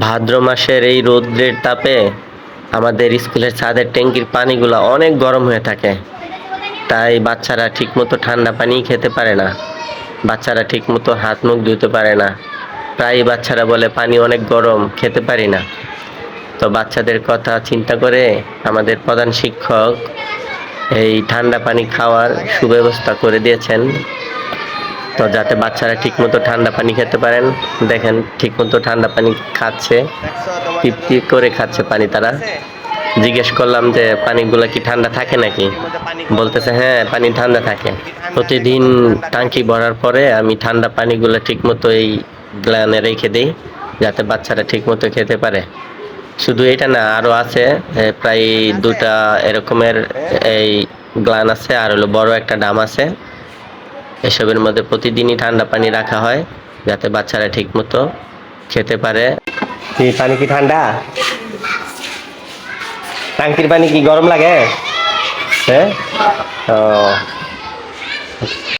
ভাদ্র মাসের এই রৌদ্রের তাপে আমাদের স্কুলের ছাদের ট্যাঙ্কির পানিগুলো অনেক গরম হয়ে থাকে। তাই বাচ্চারা ঠিকমতো ঠান্ডা পানি খেতে পারে না। বাচ্চারা ঠিকমতো হাত মুখ ধুতে পারে না। প্রায় বাচ্চারা বলে, পানি অনেক গরম, খেতে পারি না। তো বাচ্চাদের কথা চিন্তা করে আমাদের প্রধান শিক্ষক এই ঠান্ডা পানি খাওয়ার সুব্যবস্থা করে দিয়েছেন। তো যাতে বাচ্চারা ঠিকমতো ঠান্ডা পানি খেতে পারেন, দেখেন ঠিকমতো ঠান্ডা পানি খাচ্ছে, তৃপ্তি করে খাচ্ছে পানি তারা। জিজ্ঞেস করলাম যে, পানিগুলো কি ঠান্ডা থাকে নাকি? বলতেছে হ্যাঁ পানি ঠান্ডা থাকে। প্রতিদিন টাঙ্কি ভরার পরে আমি ঠান্ডা পানিগুলো ঠিকমতো এই গ্লানে রেখে দিই, যাতে বাচ্চারা ঠিকমতো খেতে পারে। শুধু এটা না আরও আছে প্রায় দুটা এরকমের, এই গ্লান আছে, আর হলো বড় একটা ডাম আছে। এসবের মধ্যে প্রতিদিনই ঠান্ডা পানি রাখা হয়, যাতে বাচ্চারা ঠিক মতো খেতে পারে। পানি কি ঠান্ডা? টাঙ্কির পানি কি গরম লাগে? হ্যাঁ? ও।